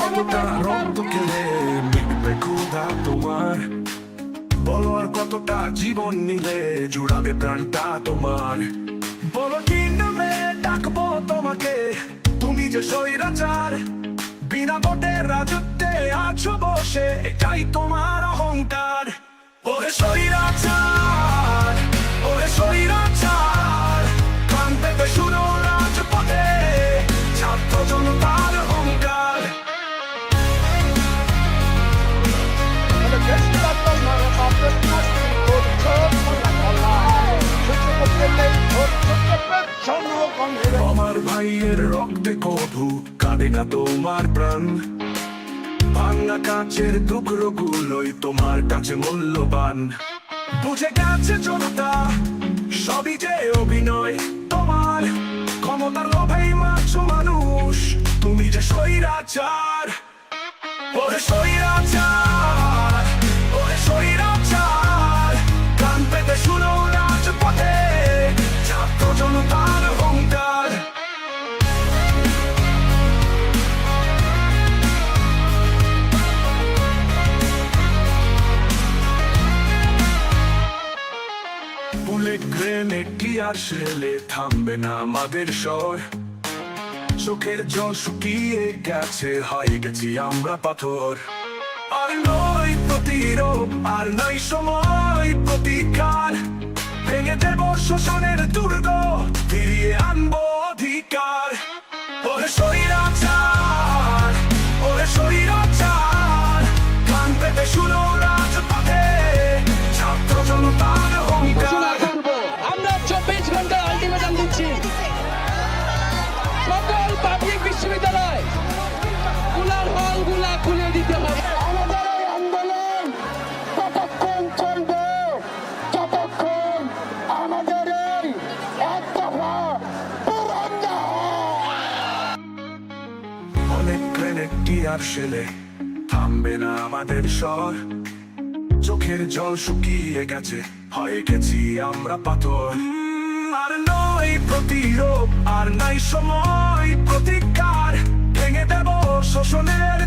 কতটা রক্ত খেলে মিটবে ক্ষুধা তোমার বলো আর কতটা জীবন নিলে জুড়াবে প্রাণটা তোমার বলো কি নামে ডাকবো তোমাকে তুমি যে স্বৈরাচার বিনা ভোটে রাজত্বে আছো বসে এটাই তোমার অহংকার ওরে স্বৈরাচার ভাইয়ের রক্তে কভু কাঁদে না তোমার প্রাণ। ভাঙা কাচের টুকরো গুলোই তোমার কাছে মূল্যবান। বুঝে গেছে জনতা সবই যে অভিনয় তোমার। ক্ষমতার লোভেই মাছ মানুষ, তুমি যে স্বৈরাচার। ওরে স্বৈরাচার বুলেট গ্রেনেড শেলে? থামবে না আমাদের স্বর। চোখের জল শুকিয়ে গেছে, হয়ে গেছি আমরা পাথর। আর নয় প্রতিরোধ আর নয় সময় প্রতিকার। ভেঙে দেব শোষণের দুর্গ অনেক আর সেলে থামবে না আমাদের স্বর। চোখের জল শুকিয়ে গেছে হয়ে গেছি আমরা পাথর। আর নয় প্রতিরোধ, আর নাই সময়, প্রতিকার। ভেঙে দেব শোষণের